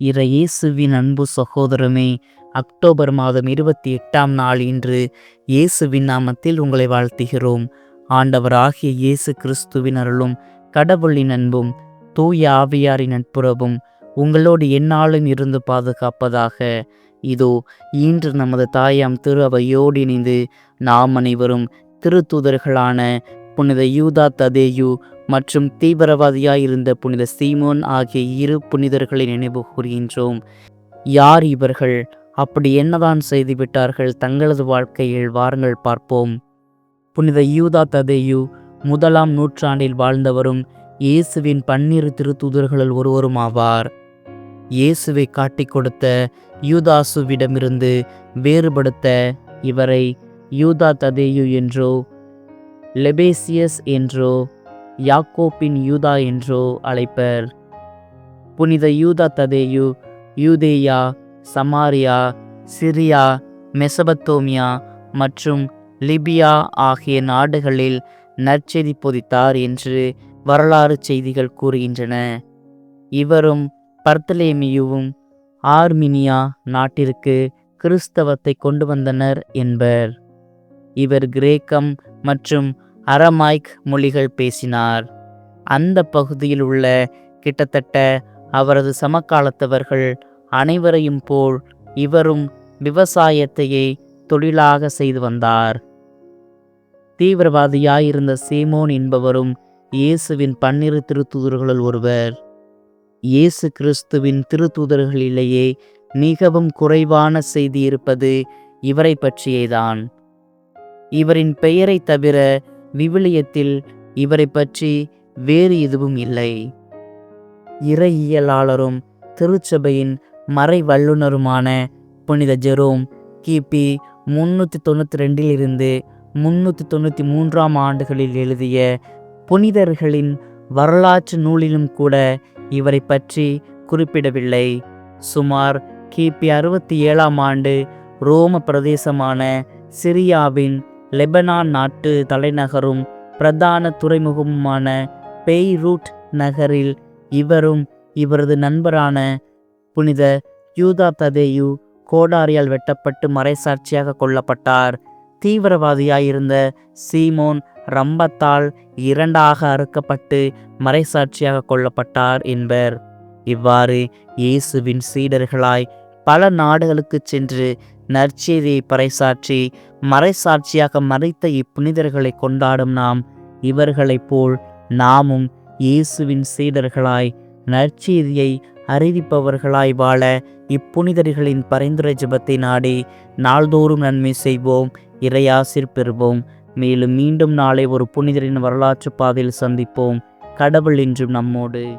இறையேசுவின் அன்பு சகோதரமே அக்டோபர் மாதம் இருபத்தி எட்டாம் நாள் இன்று இயேசுவின் நாமத்தில் உங்களை வாழ்த்துகிறோம். ஆண்டவர் ஆகிய இயேசு கிறிஸ்துவின் அருளும் கடவுளின் அன்பும் தூய ஆவியாரின் நட்புறவும் உங்களோடு எந்நாளும் இருந்து பாதுகாப்பதாக. இதோ இன்று நமது தாயாம் திரு அவையோடு இணைந்து நாம் அனைவரும் திருத்தூதர்களான புனித யூதா ததேயு மற்றும் தீவிரவாதியாயிருந்த புனித சீமோன் ஆகிய இரு புனிதர்களை நினைவு கூறுகின்றோம் யார் இவர்கள்? அப்படி என்னதான் செய்துவிட்டார்கள்? தங்களது வாழ்க்கையில் வாருங்கள் பார்ப்போம். புனித யூதா ததேயு முதலாம் நூற்றாண்டில் வாழ்ந்தவரும் இயேசுவின் பன்னிரு திருத்தூதர்களில் ஒருவரும் ஆவார். இயேசுவை காட்டிக் கொடுத்த யூதாசுவிடமிருந்து வேறுபடுத்த இவரை யூதா ததேயு என்றோ லெபேசியஸ் என்றோ யாக்கோப்பின் யூதா என்றோ அழைப்பர். புனித யூதா ததேயு யூதேயா சமாரியா சிரியா மெசபத்தோமியா மற்றும் லிபியா ஆகிய நாடுகளில் நற்செய்தி பொதித்தார் என்று வரலாறு செய்திகள் கூறுகின்றன. இவரும் பர்த்தலேமியுவும் ஆர்மினியா நாட்டிற்கு கிறிஸ்தவத்தை கொண்டு வந்தனர் என்பர். இவர் கிரேக்கம் மற்றும் அரமாய்க் மொழிகள் பேசினார். அந்த பகுதியில் உள்ள கிட்டத்தட்ட அவரது சமகாலத்தவர்கள் அனைவரையும் போல் இவரும் விவசாயத்தையே தொழிலாக செய்து வந்தார். தீவிரவாதியாயிருந்த சீமோன் என்பவரும் இயேசுவின் பன்னிரு திருத்தூதர்களுள் ஒருவர். இயேசு கிறிஸ்துவின் திருத்தூதர்களிலேயே மிகவும் குறைவான செய்தி இருப்பது இவரை பற்றியேதான். இவரின் பெயரை தவிர விவிலியத்தில் இவரை பற்றி வேறு எதுவும் இல்லை. இறையியலாளரும் திருச்சபையின் மறை வல்லுனருமான புனித ஜெரோம் கிபி முன்னூற்றி தொண்ணூற்றி ரெண்டிலிருந்து முன்னூற்றி தொண்ணூற்றி மூன்றாம் ஆண்டுகளில் எழுதிய புனிதர்களின் வரலாற்று நூலிலும் கூட இவரை பற்றி குறிப்பிடவில்லை. சுமார் கிபி அறுபத்தி ஏழாம் ஆண்டு ரோம பிரதேசமான சிரியாவின் லெபனான் நாட்டு தலைநகரும் பிரதான துறைமுகமுமான பெய்ரூட் நகரில் இவரும் இவரது நண்பரான புனித யூதா ததேயு கோடாரியால் வெட்டப்பட்டு மறைசாட்சியாக கொல்லப்பட்டார். தீவிரவாதியாயிருந்த சீமோன் ரம்பத்தால் இரண்டாக அறுக்கப்பட்டு மறைசாட்சியாக கொல்லப்பட்டார் என்பர். இவ்வாறு இயேசுவின் சீடர்களாய் பல நாடுகளுக்கு சென்று நற்செய்தியை பறைசாற்றி மறைசாட்சியாக மறைத்த இப்புனிதர்களை கொண்டாடும் நாம் இவர்களைப் போல் நாமும் இயேசுவின் சீடர்களாய் நற்செய்தியை அறிவிப்பவர்களாய் வாழ இப்புனிதர்களின் பரிந்துரை ஜபத்தை நாடி நாள்தோறும் நன்மை செய்வோம் இறையாசிர் பெறுவோம். மேலும் மீண்டும் நாளை ஒரு புனிதரின் வரலாற்று பாதையில் சந்திப்போம். கடவுள் என்றும் நம்மோடு.